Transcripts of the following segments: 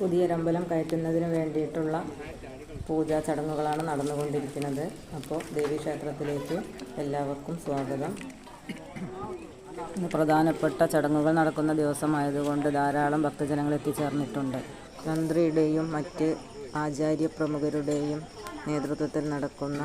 പുതിയൊരമ്പലം കയറ്റുന്നതിന് വേണ്ടിയിട്ടുള്ള പൂജാ ചടങ്ങുകളാണ് നടന്നുകൊണ്ടിരിക്കുന്നത്. അപ്പോൾ ദേവീക്ഷേത്രത്തിലേക്ക് എല്ലാവർക്കും സ്വാഗതം. പ്രധാനപ്പെട്ട ചടങ്ങുകൾ നടക്കുന്ന ദിവസമായതുകൊണ്ട് ധാരാളം ഭക്തജനങ്ങൾ എത്തിച്ചേർന്നിട്ടുണ്ട്. തന്ത്രിയുടെയും മറ്റ് ആചാര്യ പ്രമുഖരുടെയും നേതൃത്വത്തിൽ നടക്കുന്ന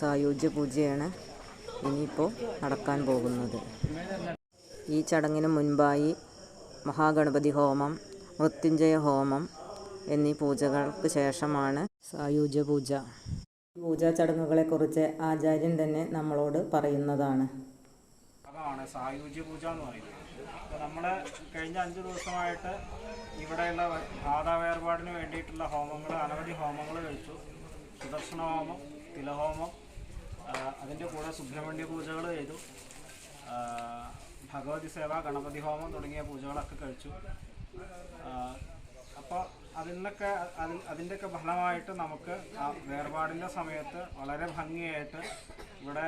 സായുജ്യ പൂജയാണ് ഇനിയിപ്പോൾ നടക്കാൻ പോകുന്നത്. ഈ ചടങ്ങിന് മുൻപായി മഹാഗണപതി ഹോമം മൃത്യുഞ്ജയ ഹോമം എന്നീ പൂജകൾക്ക് ശേഷമാണ് സായുജ്യ പൂജ. പൂജാ ചടങ്ങുകളെക്കുറിച്ച് ആചാര്യൻ തന്നെ നമ്മളോട് പറയുന്നതാണ്. അതാണ് സായുജ്യ പൂജ എന്ന് പറയുന്നത്. അപ്പോൾ നമ്മൾ കഴിഞ്ഞ അഞ്ച് ദിവസമായിട്ട് ഇവിടെയുള്ള ആദാവേർപാടിന് വേർപാടിന് വേണ്ടിയിട്ടുള്ള ഹോമങ്ങൾ അനവധി ഹോമങ്ങൾ കഴിച്ചു. സുദർശന ഹോമം തിലഹോമം അതിന്റെ കൂടെ സുബ്രഹ്മണ്യ പൂജകൾ ചെയ്തു. ഭഗവതി സേവ ഗണപതി ഹോമം തുടങ്ങിയ പൂജകളൊക്കെ കഴിച്ചു. അപ്പോൾ അതിനൊക്കെ അതിൽ അതിന്റെയൊക്കെ ഫലമായിട്ട് നമുക്ക് ആ വേർപാടിന്റെ സമയത്ത് വളരെ ഭംഗിയായിട്ട് ഇവിടെ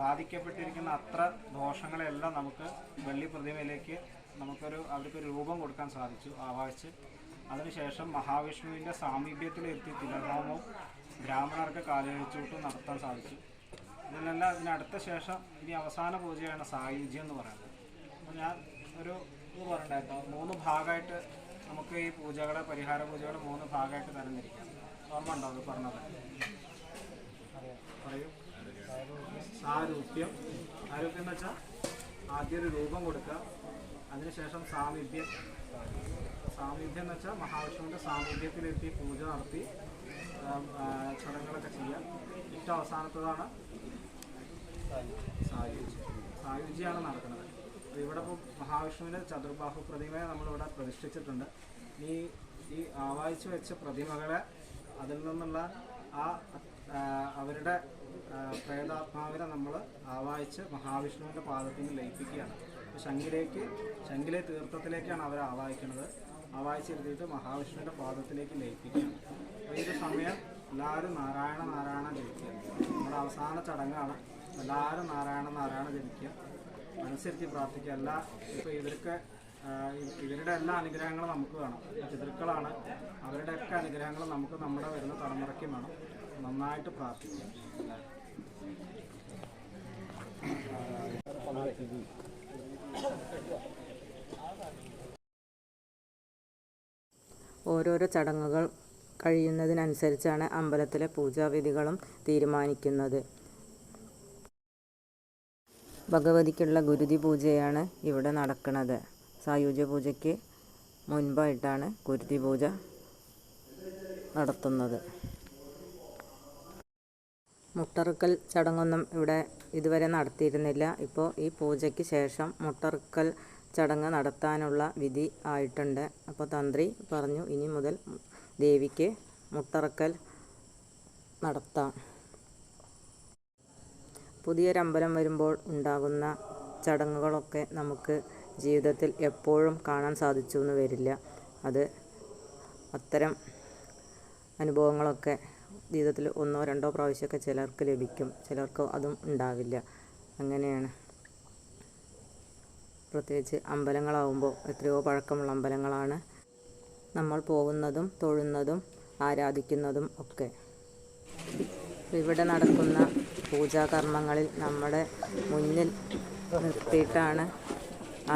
ബാധിക്കപ്പെട്ടിരിക്കുന്ന അത്ര ദോഷങ്ങളെല്ലാം നമുക്ക് വെള്ളി പ്രതിമയിലേക്ക് നമുക്കൊരു അവർക്കൊരു രൂപം കൊടുക്കാൻ സാധിച്ചു ആവാഹിച്ച്. അതിനുശേഷം മഹാവിഷ്ണുവിന്റെ സാമീപ്യത്തിലെത്തി തിലഹോമവും ബ്രാഹ്മണർക്ക് കാലുകഴിച്ചൂട്ടും നടത്താൻ സാധിച്ചു. ഇതിനെല്ലാം ഇതിനടുത്ത ശേഷം ഇനി അവസാന പൂജയാണ് സായുജ്യം എന്ന് പറയുന്നത്. അപ്പോൾ ഞാൻ ഒരു ഇത് പറയണ്ടായിരുന്നു മൂന്ന് ഭാഗമായിട്ട് നമുക്ക് ഈ പൂജകളെ പരിഹാര പൂജകൾ മൂന്ന് ഭാഗമായിട്ട് തരംതിരിക്കാം. ഓർമ്മ ഉണ്ടോ അത് പറഞ്ഞത്? സാരൂപ്യം. സാരൂപ്യം എന്ന് വെച്ചാൽ ആദ്യം ഒരു രൂപം കൊടുക്കുക അതിനുശേഷം സാമീപ്യം. സാമീപ്യം എന്ന് വെച്ചാൽ മഹാവിഷ്ണുവിന്റെ സാമീപ്യത്തിലെത്തി പൂജ നടത്തി ചടങ്ങുകളൊക്കെ ചെയ്യാം ഏറ്റവും അവസാനത്തതാണ് സായുജ്യം സായുജ്യമാണ് നടക്കുന്നത്. ഇവിടെ ഇപ്പോൾ മഹാവിഷ്ണുവിന്റെ ചതുർബാഹു പ്രതിമയെ നമ്മളിവിടെ പ്രതിഷ്ഠിച്ചിട്ടുണ്ട്. ഈ ഈ ആവാഹിച്ചു വെച്ച പ്രതിമകളെ അതിൽ നിന്നുള്ള ആ അവരുടെ പ്രേതാത്മാവിനെ നമ്മൾ ആവാഹിച്ച് മഹാവിഷ്ണുവിന്റെ പാദത്തിൽ ലയിപ്പിക്കുകയാണ്. അപ്പോൾ ശങ്കിലേക്ക് ശങ്കിലെ തീർത്ഥത്തിലേക്കാണ് അവരെ ആവാഹിക്കുന്നത്. ആവാഹിച്ചിരുത്തിയിട്ട് മഹാവിഷ്ണുവിന്റെ പാദത്തിലേക്ക് ലയിപ്പിക്കുകയാണ്. അപ്പോൾ ഈ സമയം എല്ലാവരും നാരായണ നാരായണ ജപിക്കുക. നമ്മുടെ അവസാന ചടങ്ങാണ്. എല്ലാവരും നാരായണ നാരായണ ജപിക്കുക. അനുസരിച്ച് പ്രാർത്ഥിക്കുക എല്ലാ ഇവർക്ക് ഇവരുടെ എല്ലാ അനുഗ്രഹങ്ങളും നമുക്ക് വേണം. പിതൃക്കളാണ്. അവരുടെയൊക്കെ അനുഗ്രഹങ്ങൾ നമുക്ക് നമ്മുടെ വരുന്ന തലമുറയ്ക്ക് വേണം. നന്നായിട്ട് പ്രാർത്ഥിക്കുക. ഓരോരോ ചടങ്ങുകൾ കഴിയുന്നതിനനുസരിച്ചാണ് അമ്പലത്തിലെ പൂജാവിധികളും തീരുമാനിക്കുന്നത്. ഭഗവതിക്കുള്ള ഗുരുതി പൂജയാണ് ഇവിടെ നടക്കുന്നത്. സായുജ പൂജയ്ക്ക് മുൻപായിട്ടാണ് ഗുരുതി പൂജ നടത്തുന്നത്. മുട്ടറുക്കൽ ചടങ്ങൊന്നും ഇവിടെ ഇതുവരെ നടത്തിയിരുന്നില്ല. ഇപ്പോൾ ഈ പൂജയ്ക്ക് ശേഷം മുട്ടറുക്കൽ ചടങ്ങ് നടത്താനുള്ള വിധി ആയിട്ടുണ്ട്. അപ്പോൾ തന്ത്രി പറഞ്ഞു ഇനി മുതൽ ദേവിക്ക് മുട്ടറക്കൽ നടത്താം. പുതിയൊരമ്പലം വരുമ്പോൾ ഉണ്ടാകുന്ന ചടങ്ങുകളൊക്കെ നമുക്ക് ജീവിതത്തിൽ എപ്പോഴും കാണാൻ സാധിച്ചു എന്ന് വരില്ല. അത് അത്തരം അനുഭവങ്ങളൊക്കെ ജീവിതത്തിൽ ഒന്നോ രണ്ടോ പ്രാവശ്യമൊക്കെ ചിലർക്ക് ലഭിക്കും. ചിലർക്ക് അതും ഉണ്ടാവില്ല. അങ്ങനെയാണ്. പ്രത്യേകിച്ച് അമ്പലങ്ങളാവുമ്പോൾ എത്രയോ പഴക്കമുള്ള അമ്പലങ്ങളാണ് നമ്മൾ പോകുന്നതും തൊഴുന്നതും ആരാധിക്കുന്നതും ഒക്കെ. ഇവിടെ നടക്കുന്ന പൂജാകർമ്മങ്ങളിൽ നമ്മുടെ മുന്നിൽ നിർത്തിയിട്ടാണ്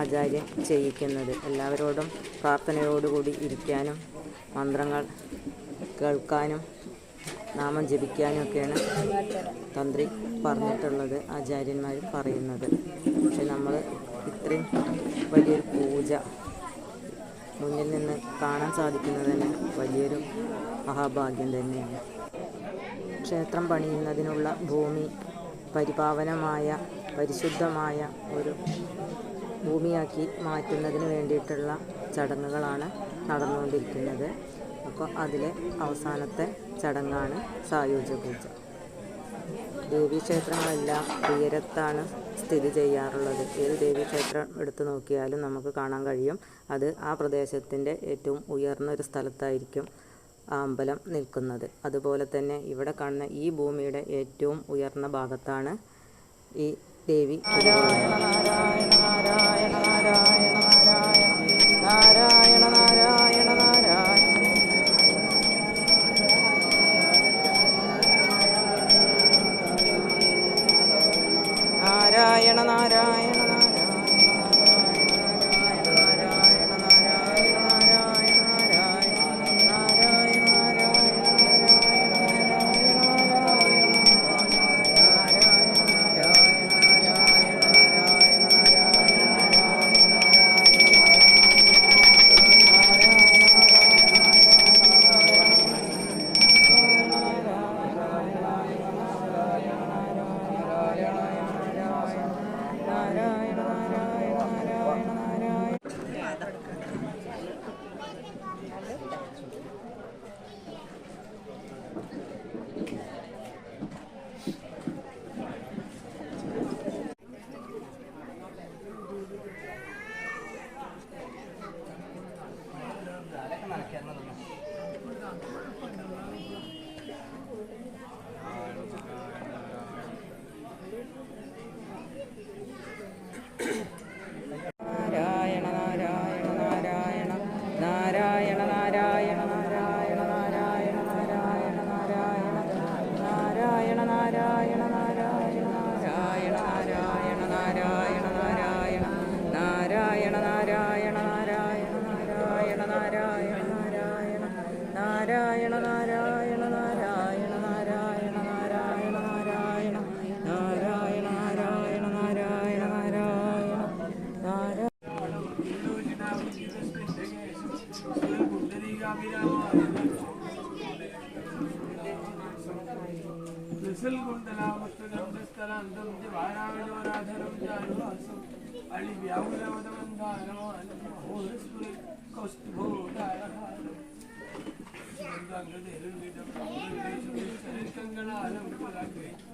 ആചാര്യൻ ചെയ്യിക്കുന്നത്. എല്ലാവരോടും പ്രാർത്ഥനയോടുകൂടി ഇരിക്കാനും മന്ത്രങ്ങൾ കേൾക്കാനും നാമം ജപിക്കാനും ഒക്കെയാണ് തന്ത്രി പറഞ്ഞിട്ടുള്ളത് ആചാര്യന്മാരും പറയുന്നത്. പക്ഷെ നമ്മൾ ഇത്രയും വലിയൊരു പൂജ മുന്നിൽ നിന്ന് കാണാൻ സാധിക്കുന്നത് തന്നെ വലിയൊരു മഹാഭാഗ്യം തന്നെയാണ്. ക്ഷേത്രം പണിയുന്നതിനുള്ള ഭൂമി പരിപാവനമായ പരിശുദ്ധമായ ഒരു ഭൂമിയാക്കി മാറ്റുന്നതിന് വേണ്ടിയിട്ടുള്ള ചടങ്ങുകളാണ് നടന്നുകൊണ്ടിരിക്കുന്നത്. അപ്പോൾ അതിലെ അവസാനത്തെ ചടങ്ങാണ് സായുജ പൂജ ദേവീക്ഷേത്രങ്ങളെല്ലാം ഉയരത്താണ് സ്ഥിതി ചെയ്യാറുള്ളത്. ഏത് ദേവീക്ഷേത്രം എടുത്തു നോക്കിയാലും നമുക്ക് കാണാൻ കഴിയും. അത് ആ പ്രദേശത്തിന്റെ ഏറ്റവും ഉയർന്നൊരു സ്ഥലത്തായിരിക്കും. അമ്പലം നിൽക്കുന്നത്. അതുപോലെ തന്നെ ഇവിടെ കാണുന്ന ഈ ഭൂമിയുടെ ഏറ്റവും ഉയർന്ന ഭാഗത്താണ് ഈ ദേവി. നാരായണ ತ್ರಿಶಲ್ಕುಂಡಲಾಮಸ್ತಗಂಧಸ್ಥಲಾಂತಂ ಚ ವಾರಾಣೋರಾಧರಂ ಚ ಅನುಹಾಸಂ ಅಳಿವ್ಯಾವುಲವದವಂಧಾನೋ ಅನುಭೋರಸ್ಪುರ ಕೌಸ್ತುಭೋದಾರಃ ಗಂಗಾಂಗದ ಹಿರಣ್ಯಜಂ ಕಂಗಣ ಅಲಂಕರಾಗ್ರಹಿತ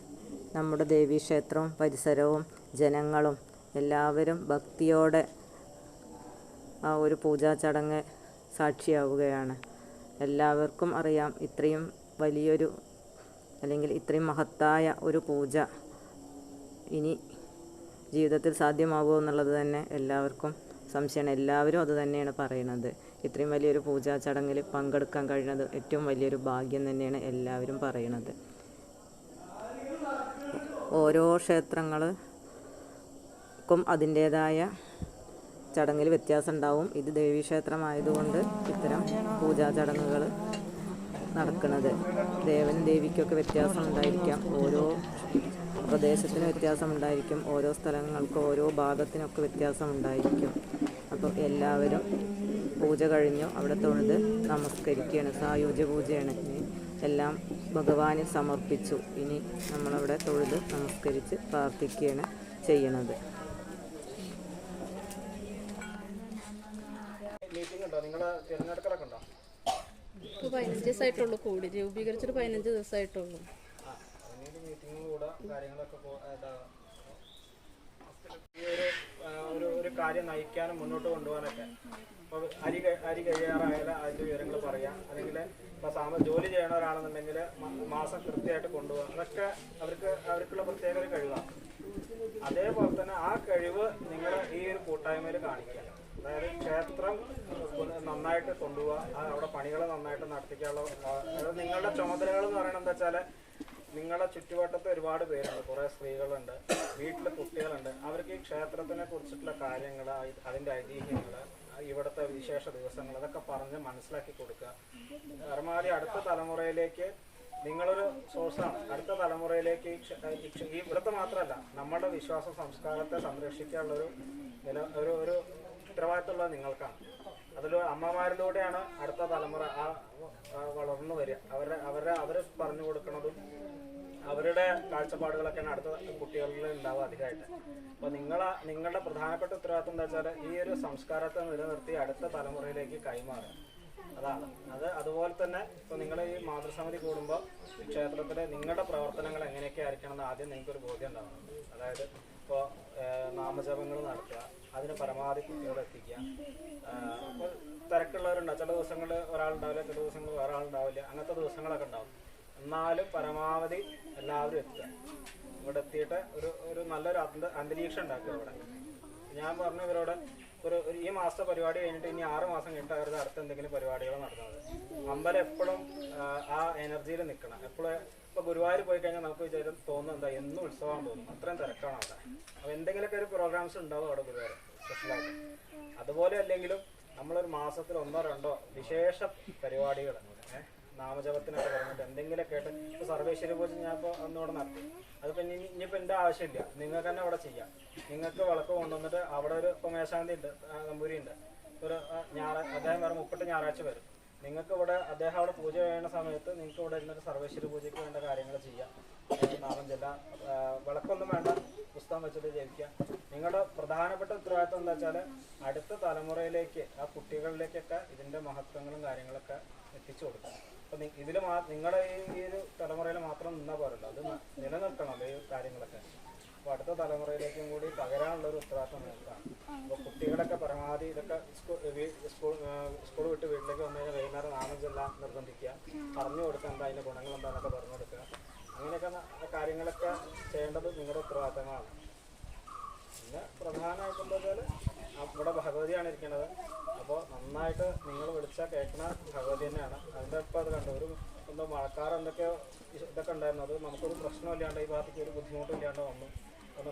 നമ്മുടെ ദേവീക്ഷേത്രവും പരിസരവും ജനങ്ങളും എല്ലാവരും ഭക്തിയോടെ ആ ഒരു പൂജാ ചടങ്ങ് സാക്ഷിയാവുകയാണ്. എല്ലാവർക്കും അറിയാം ഇത്രയും വലിയൊരു അല്ലെങ്കിൽ ഇത്രയും മഹത്തായ ഒരു പൂജ ഇനി ജീവിതത്തിൽ സാധ്യമാകുമോ എന്നുള്ളത് തന്നെ എല്ലാവർക്കും സംശയമാണ്. എല്ലാവരും അത് തന്നെയാണ് പറയുന്നത്. ഇത്രയും വലിയൊരു പൂജാ ചടങ്ങിൽ പങ്കെടുക്കാൻ കഴിയുന്നത് ഏറ്റവും വലിയൊരു ഭാഗ്യം തന്നെയാണ് എല്ലാവരും പറയുന്നത്. ഓരോ ക്ഷേത്രങ്ങൾക്കും അതിന്റേതായ ചടങ്ങിൽ വ്യത്യാസം ഉണ്ടാവും ഇത് ദേവീക്ഷേത്രമായതുകൊണ്ട് ഇത്തരം പൂജാ ചടങ്ങുകൾ നടക്കുന്നത്. ദേവനും ദേവിക്കൊക്കെ വ്യത്യാസം ഉണ്ടായിരിക്കാം. ഓരോ പ്രദേശത്തിന് വ്യത്യാസം ഉണ്ടായിരിക്കും. ഓരോ സ്ഥലങ്ങൾക്ക് ഓരോ ഭാഗത്തിനൊക്കെ വ്യത്യാസം ഉണ്ടായിരിക്കും. അപ്പോൾ എല്ലാവരും പൂജ കഴിഞ്ഞു. അവിടെ തൊഴുത് നമസ്കരിക്കുകയാണ്. സായുജ പൂജയാണ്. എല്ലാം ഭഗവാന് സമർപ്പിച്ചു. ഇനി നമ്മളവിടെ തൊഴുത് നമസ്കരിച്ച് പ്രാർത്ഥിക്കുകയാണ് ചെയ്യണത്. പതിനഞ്ച് ദിവസമായിട്ടുള്ളൂ കൂടി. രൂപീകരിച്ചൊരു പതിനഞ്ച് ദിവസമായിട്ടുള്ളൂ ഒരു കാര്യം നയിക്കാനും മുന്നോട്ട് കൊണ്ടുപോകാനൊക്കെ. അപ്പോൾ അരി അരി കഴിയാറായാൽ അതിന്റെ വിവരങ്ങൾ പറയാം. അല്ലെങ്കിൽ ഇപ്പോൾ സാമ ജോലി ചെയ്യണ ഒരാണെന്നുണ്ടെങ്കിൽ മാസം കൃത്യമായിട്ട് കൊണ്ടുപോകാം. അതൊക്കെ അവർക്ക് അവർക്കുള്ള പ്രത്യേക ഒരു കഴിവാണ്. അതേപോലെ തന്നെ ആ കഴിവ് നിങ്ങൾ ഈ ഒരു കൂട്ടായ്മയിൽ കാണിക്കുക. അതായത് ക്ഷേത്രം നന്നായിട്ട് കൊണ്ടുപോവുക അവിടെ പണികൾ നന്നായിട്ട് നടത്തിക്കാനുള്ള നിങ്ങളുടെ ചുമതലകൾ എന്ന് പറയുന്നത് എന്താ വെച്ചാൽ നിങ്ങളുടെ ചുറ്റുവട്ടത്ത് ഒരുപാട് പേരുണ്ട്. കുറെ സ്ത്രീകളുണ്ട് വീട്ടിൽ കുട്ടികളുണ്ട്. അവർക്ക് ഈ ക്ഷേത്രത്തിനെ കുറിച്ചിട്ടുള്ള കാര്യങ്ങൾ അതിന്റെ ഐതിഹ്യങ്ങൾ ഇവിടുത്തെ വിശേഷ ദിവസങ്ങൾ അതൊക്കെ പറഞ്ഞ് മനസ്സിലാക്കി കൊടുക്കുക. പരമാവധി അടുത്ത തലമുറയിലേക്ക് നിങ്ങളൊരു സോഴ്സാണ്. അടുത്ത തലമുറയിലേക്ക് ഈ ഇവിടുത്തെ മാത്രമല്ല നമ്മുടെ വിശ്വാസ സംസ്കാരത്തെ സംരക്ഷിക്കാനുള്ള ഒരു നില ഒരു ഒരു ഉത്തരവാദിത്തമുള്ളത് നിങ്ങൾക്കാണ്. അതിൽ അമ്മമാരിലൂടെയാണ് അടുത്ത തലമുറ ആ വളർന്നു വരിക. അവരുടെ അവരുടെ അവർ പറഞ്ഞു കൊടുക്കുന്നതും അവരുടെ കാഴ്ചപ്പാടുകളൊക്കെയാണ് അടുത്ത കുട്ടികളിൽ ഉണ്ടാവുക അധികമായിട്ട്. അപ്പൊ നിങ്ങൾ നിങ്ങളുടെ പ്രധാനപ്പെട്ട ഉത്തരവാദിത്വം എന്താ വെച്ചാൽ ഈ ഒരു സംസ്കാരത്തെ നിലനിർത്തി അടുത്ത തലമുറയിലേക്ക് കൈമാറുക. അതാണ്. അത് അതുപോലെ തന്നെ ഇപ്പൊ നിങ്ങൾ ഈ മാതൃസമിതി കൂടുമ്പോൾ ക്ഷേത്രത്തിലെ നിങ്ങളുടെ പ്രവർത്തനങ്ങൾ എങ്ങനെയൊക്കെ ആയിരിക്കണം എന്ന് ആദ്യം നിങ്ങൾക്കൊരു ബോധ്യം ഉണ്ടാവണം. അതായത് ഇപ്പോൾ നാമജപങ്ങൾ നടത്തുക അതിന് പരമാവധി കുട്ടികളെ എത്തിക്കുക. അപ്പോൾ തിരക്കുള്ളവരുണ്ടാവും ചില ദിവസങ്ങളിൽ ഒരാളുണ്ടാവില്ല ചില ദിവസങ്ങൾ വേറെ ആളുണ്ടാവില്ല. അങ്ങനത്തെ ദിവസങ്ങളൊക്കെ ഉണ്ടാവും. എന്നാലും പരമാവധി എല്ലാവരും എത്തുക. ഇവിടെ എത്തിയിട്ട് ഒരു ഒരു നല്ലൊരു അന്ത- അന്തരീക്ഷം ഉണ്ടാക്കുക ഇവിടെ. ഞാൻ പറഞ്ഞു ഇവരോട് ഒരു ഈ മാസത്തെ പരിപാടി കഴിഞ്ഞിട്ട് ഇനി ആറ് മാസം കഴിഞ്ഞിട്ട് അവരുടെ അടുത്ത് എന്തെങ്കിലും പരിപാടികൾ നടത്തുന്നത്. അമ്പലം എപ്പോഴും ആ എനർജിയിൽ നിൽക്കണം എപ്പോഴും ഇപ്പൊ ഗുരുവായൂർ പോയി കഴിഞ്ഞാൽ നമുക്ക് വിചാരം തോന്നുന്നു എന്താ എന്നും ഉത്സവം തോന്നും അത്രയും തിരക്കാണ് അവിടെ. അപ്പൊ എന്തെങ്കിലുമൊക്കെ ഒരു പ്രോഗ്രാംസ് ഉണ്ടാവും അവിടെ ഗുരുവായൂർ സ്പെഷ്യലായിട്ട് അതുപോലെ അല്ലെങ്കിലും നമ്മളൊരു മാസത്തിൽ ഒന്നോ രണ്ടോ വിശേഷ പരിപാടികൾ നാമജപത്തിനൊക്കെ പറഞ്ഞിട്ട് എന്തെങ്കിലും കേട്ട് ഇപ്പൊ സർവേശ്വരി പൂജ ഞാൻ ഇപ്പോൾ ഒന്നുകൂടെ നടത്തി. അതിപ്പോൾ ഇനി ഇനിയിപ്പോൾ എന്റെ ആവശ്യമില്ല. നിങ്ങൾക്ക് തന്നെ അവിടെ ചെയ്യാം. നിങ്ങൾക്ക് വിളക്ക് കൊണ്ടുവന്നിട്ട് അവിടെ ഒരു ഇപ്പോൾ മേശാന്തി ഉണ്ട് നമ്പൂരി ഉണ്ട്. ഒരു ഞായറാഴ്ച അദ്ദേഹം വേറെ മുപ്പട്ട് ഞായറാഴ്ച വരും. നിങ്ങൾക്ക് ഇവിടെ അദ്ദേഹം അവിടെ പൂജ ചെയ്യുന്ന സമയത്ത് നിങ്ങൾക്ക് ഇവിടെ ഇരുന്നിട്ട് സർവേശ്വരി പൂജയ്ക്ക് വേണ്ട കാര്യങ്ങൾ ചെയ്യാം. നാമം ചെല്ല വിളക്കൊന്നും വേണ്ട. പുസ്തകം വെച്ചിട്ട് ജയിക്കുക നിങ്ങളുടെ പ്രധാനപ്പെട്ട ഉത്തരവാദിത്വം എന്താ വെച്ചാൽ അടുത്ത തലമുറയിലേക്ക് ആ കുട്ടികളിലേക്കൊക്കെ ഇതിന്റെ മഹത്വങ്ങളും കാര്യങ്ങളൊക്കെ എത്തിച്ചു കൊടുക്കുക. ഇതിൽ നിങ്ങളുടെ ഈ ഒരു തലമുറയിൽ മാത്രം നിന്നാൽ പോരല്ലോ. അത് നിലനിർത്തണം ഈ കാര്യങ്ങളൊക്കെ. അപ്പോൾ അടുത്ത തലമുറയിലേക്കും കൂടി പകരാനുള്ള ഒരു ഉത്തരവാദിത്വം നിങ്ങൾക്കാണ്. അപ്പോൾ കുട്ടികളൊക്കെ പരമാവധി ഇതൊക്കെ സ്കൂൾ സ്കൂൾ വിട്ട് വീട്ടിലേക്ക് വന്നു കഴിഞ്ഞാൽ വൈകുന്നേരം നാമം ചെല്ലാൻ നിർബന്ധിക്കുക പറഞ്ഞു കൊടുക്കുക എന്താ അതിന്റെ ഗുണങ്ങൾ എന്താണെന്നൊക്കെ പറഞ്ഞു കൊടുക്കുക അങ്ങനെയൊക്കെ കാര്യങ്ങളൊക്കെ ചെയ്യേണ്ടത് നിങ്ങളുടെ ഉത്തരവാദിത്തങ്ങളാണ്. പിന്നെ പ്രധാനമായിട്ട് എന്താ വെച്ചാൽ ഇവിടെ ഭഗവതിയാണ് ഇരിക്കുന്നത് അപ്പോൾ നന്നായിട്ട് നിങ്ങൾ വിളിച്ചാൽ കേൾക്കുന്ന ഭഗവതി തന്നെയാണ്. അതിന്റെ ഇപ്പം അത് കണ്ടു. ഒരു എന്തോ മഴക്കാർ എന്തൊക്കെയോ ഇതൊക്കെ ഉണ്ടായിരുന്നു. അത് നമുക്കൊരു പ്രശ്നമില്ലാണ്ട് ഈ ഭാഗത്തേക്ക് ഒരു ബുദ്ധിമുട്ടും ഇല്ലാണ്ട് വന്നു ഒന്ന്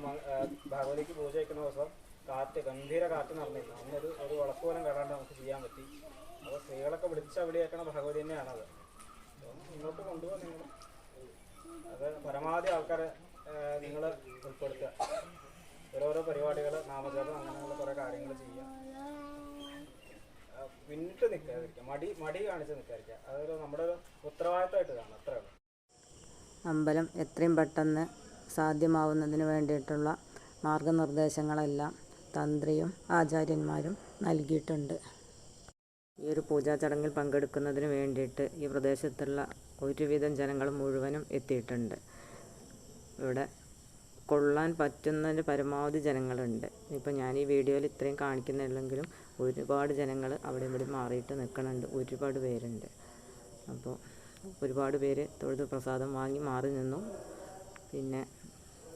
ഭഗവതിക്ക് പൂജ വയ്ക്കുന്ന ദിവസം കാറ്റ് ഗംഭീര കാറ്റ് നടന്നിരുന്നു അന്നൊരു ഒരു വിളക്ക് പോലും കേടാണ്ട് നമുക്ക് ചെയ്യാൻ പറ്റി. അപ്പോൾ സ്ത്രീകളൊക്കെ വിളിച്ച വിളിയേക്കണ ഭഗവതി തന്നെയാണത്. മുന്നോട്ട് കൊണ്ടുപോകാൻ നിങ്ങൾ. അത് പരമാവധി ആൾക്കാരെ നിങ്ങൾ ഉൾപ്പെടുത്തുക. ഓരോരോ പരിപാടികൾ നാമജപം അങ്ങനെയുള്ള കുറേ കാര്യങ്ങൾ ചെയ്യുക പിന്നിട്ട് നിൽക്കാതിരിക്കുക മടി മടി കാണിച്ച് നിൽക്കാതിരിക്കുക അതൊരു നമ്മുടെ ഒരു ഉത്തരവാദിത്തമായിട്ട് കാണാം. ഉള്ളൂ. അമ്പലം എത്രയും പെട്ടെന്ന് സാധ്യമാവുന്നതിന് വേണ്ടിയിട്ടുള്ള മാർഗനിർദ്ദേശങ്ങളെല്ലാം തന്ത്രിയും ആചാര്യന്മാരും നൽകിയിട്ടുണ്ട്. ഈ ഒരു പൂജാ ചടങ്ങിൽ പങ്കെടുക്കുന്നതിന് വേണ്ടിയിട്ട് ഈ പ്രദേശത്തുള്ള ഒരുവിധം ജനങ്ങൾ മുഴുവനും എത്തിയിട്ടുണ്ട്. ഇവിടെ കൊള്ളാൻ പറ്റുന്നതിന് പരമാവധി ജനങ്ങളുണ്ട്. ഇപ്പോൾ ഞാൻ ഈ വീഡിയോയിൽ ഇത്രയും കാണിക്കുന്നില്ലെങ്കിലും ഒരുപാട് ജനങ്ങൾ അവിടെ ഇവിടെ മാറിയിട്ട് നിൽക്കുന്നുണ്ട്. ഒരുപാട് പേരുണ്ട്. അപ്പോൾ ഒരുപാട് പേര് തൊഴുത് പ്രസാദം വാങ്ങി മാറി നിന്നു. പിന്നെ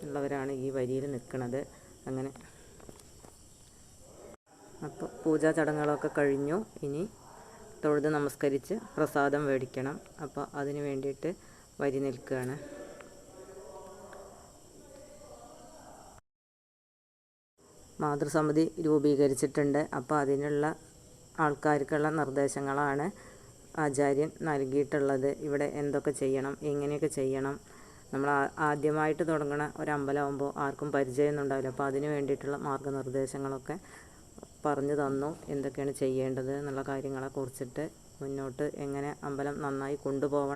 ഉള്ളവരാണ് ഈ വരിയിൽ നിൽക്കുന്നത്. അങ്ങനെ അപ്പോൾ പൂജാ ചടങ്ങുകളൊക്കെ കഴിഞ്ഞു. ഇനി തൊഴുത് നമസ്കരിച്ച് പ്രസാദം മേടിക്കണം. അപ്പോൾ അതിന് വേണ്ടിയിട്ട് വരി നിൽക്കുകയാണ്. മാതൃസമിതി രൂപീകരിച്ചിട്ടുണ്ട്. അപ്പോൾ അതിനുള്ള ആൾക്കാർക്കുള്ള നിർദ്ദേശങ്ങളാണ് ആചാര്യൻ നൽകിയിട്ടുള്ളത്. ഇവിടെ എന്തൊക്കെ ചെയ്യണം എങ്ങനെയൊക്കെ ചെയ്യണം നമ്മൾ ആദ്യമായിട്ട് തുടങ്ങണ ഒരമ്പലമാകുമ്പോൾ ആർക്കും പരിചയമൊന്നും ഉണ്ടാവില്ല. അപ്പോൾ അതിന് വേണ്ടിയിട്ടുള്ള മാർഗനിർദ്ദേശങ്ങളൊക്കെ പറഞ്ഞു തന്നു. എന്തൊക്കെയാണ് ചെയ്യേണ്ടത് എന്നുള്ള കാര്യങ്ങളെ കുറിച്ചിട്ട് മുന്നോട്ട് എങ്ങനെ അമ്പലം നന്നായി കൊണ്ടുപോകണം